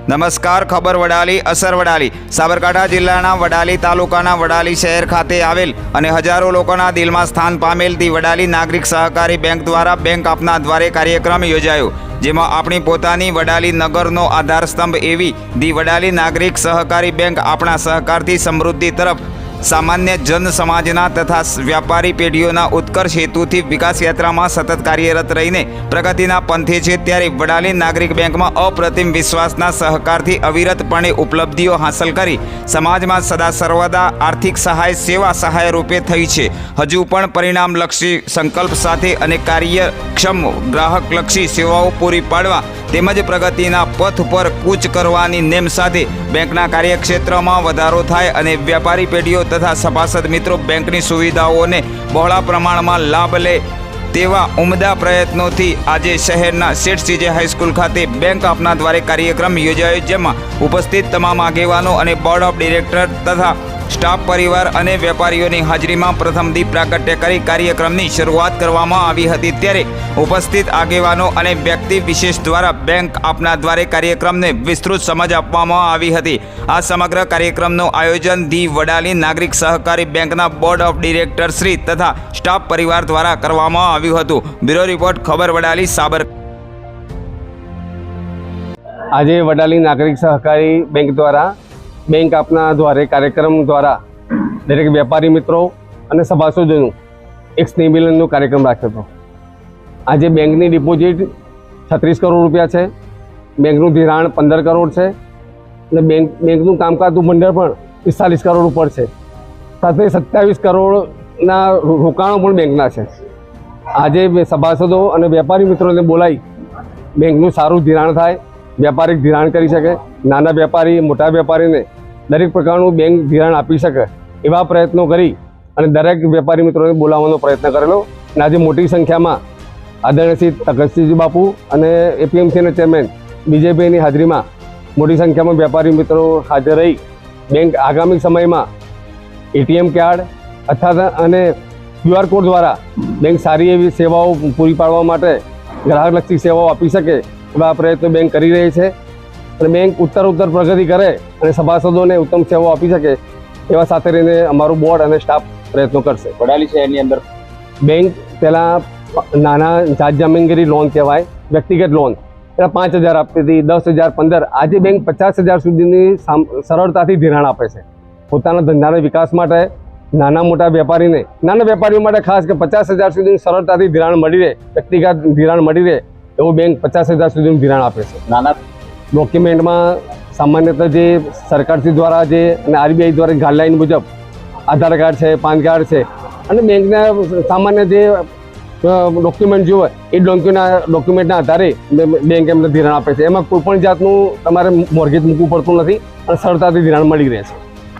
નમસ્કાર, ખબર વડાલી, અસર વડાલી. સાબરકાંઠા જિલ્લાના વડાલી તાલુકાના વડાલી શહેર ખાતે આવેલ અને હજારો લોકોના દિલમાં સ્થાન પામેલ ધી વડાલી નાગરિક સહકારી બેંક દ્વારા બેંક આપના દ્વારે કાર્યક્રમ યોજાયો, જેમાં આપણી પોતાની વડાલી નગરનો આધારસ્તંભ એવી ધી વડાલી નાગરિક સહકારી બેંક આપણા સહકારથી સમૃદ્ધિ તરફ સામાન્ય જન સમાજના તથા વ્યાપારી પેઢીઓના ઉત્કર્ષ હેતુથી વિકાસ યાત્રામાં સતત કાર્યરત રહીને પ્રગતિના પંથે છે ત્યારે વડાલી નાગરિક બેંકમાં અપ્રતિમ વિશ્વાસના સહકારથી અવિરતપણે ઉપલબ્ધિઓ હાંસલ કરી સમાજમાં સદા સર્વદા આર્થિક સહાય, સેવા સહાય રૂપે થઈ છે. હજુ પણ પરિણામલક્ષી સંકલ્પ સાથે અને કાર્યક્ષમ ગ્રાહકલક્ષી સેવાઓ પૂરી પાડવા તેમજ પ્રગતિના પથ પર કૂચ કરવાની નેમ સાથે બેંકના કાર્યક્ષેત્રમાં વધારો થાય અને વ્યાપારી પેઢીઓ તથા સભાસદ મિત્રો બેંકની સુવિધાઓને બહોળા પ્રમાણમાં લાભ લે તેવા ઉમદા પ્રયત્નોથી આજે શહેરના શેઠ સીજે હાઈસ્કૂલ ખાતે બેંક આપના દ્વારે કાર્યક્રમ યોજાયો, જેમાં ઉપસ્થિત તમામ આગેવાનો અને બોર્ડ ઓફ ડિરેક્ટર તથા સ્ટાફ પરિવાર અને વેપારીઓની હાજરીમાં પ્રથમ દીપ પ્રાગટ્ય કરી કાર્યક્રમની શરૂઆત કરવામાં આવી હતી. ત્યારે ઉપસ્થિત આગેવાનો અને વ્યક્તિ વિશેષ દ્વારા બેંક આપના દ્વારે કાર્યક્રમને વિસ્તૃત સમજ આપવામાં આવી હતી. આ સમગ્ર કાર્યક્રમનું આયોજન ધી વડાલી નાગરિક સહકારી બેંકના બોર્ડ ઓફ ડિરેક્ટર શ્રી તથા સ્ટાફ પરિવાર દ્વારા કરવામાં આવ્યું હતું. બ્યુરો રિપોર્ટ, ખબર વડાલી, સાબર. આજે વડાલી નાગરિક સહકારી બેંક દ્વારા બેંક આપના દ્વારે કાર્યક્રમ દ્વારા દરેક વેપારી મિત્રો અને સભાસદોનું એક સ્નેહમિલનનો કાર્યક્રમ રાખ્યો હતો. આજે બેંકની ડિપોઝિટ છત્રીસ કરોડ રૂપિયા છે, બેંકનું ધિરાણ પંદર કરોડ છે, અને બેંક, બેંકનું કામકાજનું ભંડોળ પણ પિસ્તાલીસ કરોડ ઉપર છે. સાથે સત્યાવીસ કરોડના રોકાણો પણ બેંકના છે. આજે સભાસદો અને વેપારી મિત્રોને બોલાવી બેંકનું સારું ધિરાણ થાય વ્યાપારિક ધિરાણ કરી શકે, નાના વેપારી, મોટા વેપારીને દરેક પ્રકારનું બેંક ધિરાણ આપી શકે એવા પ્રયત્નો કરી અને દરેક વેપારી મિત્રોને બોલાવવાનો પ્રયત્ન કરેલો. અને આજે મોટી સંખ્યામાં આદરણીય શ્રી બાપુ અને એપીએમસીના ચેરમેન બીજેપીની હાજરીમાં મોટી સંખ્યામાં વેપારી મિત્રો હાજર રહી. બેંક આગામી સમયમાં એટીએમ કાર્ડ અથવા અને ક્યુઆર કોડ દ્વારા બેંક સારી એવી સેવાઓ પૂરી પાડવા માટે ગ્રાહકલક્ષી સેવાઓ આપી શકે. એવા પ્રયત્નો બેંક કરી રહી છે. અને બેંક ઉત્તર ઉત્તર પ્રગતિ કરે અને સભાસદોને ઉત્તમ સેવાઓ આપી શકે એવા સાથે રહીને અમારું બોર્ડ અને સ્ટાફ પ્રયત્નો કરશે. વડાલી શહેરની અંદર? બેંક પહેલાં નાના જાત જામીનગીરી લોન કહેવાય વ્યક્તિગત લોન. પહેલાં પાંચ હજાર આપતી હતી દસ હજાર પંદર. આજે બેંક પચાસ હજાર સુધીની સામ- સરળતાથી ધિરાણ આપે છે. પોતાના ધંધાના વિકાસ માટે નાના મોટા વેપારીને નાના વેપારીઓ માટે ખાસ કે પચાસ હજાર સુધીની સરળતાથી ધિરાણ મળી રહે વ્યક્તિગત ધિરાણ મળી રહે એવું બેંક પચાસ હજાર સુધીનું ધિરાણ આપે છે. નાના ડોક્યુમેન્ટમાં સામાન્યતઃ જે સરકારશ્રી દ્વારા જે અને આરબીઆઈ દ્વારા ગાઈડલાઈન મુજબ આધાર કાર્ડ છે પાન કાર્ડ છે અને બેંકના સામાન્ય જે ડોક્યુમેન્ટ જોવે એ ડોક્યુના ડોક્યુમેન્ટના આધારે બેંક એમને ધિરાણ આપે છે. એમાં કોઈપણ જાતનું તમારે મોર્ગેજ મૂકવું પડતું નથી અને સરળતાથી ધિરાણ મળી રહે છે.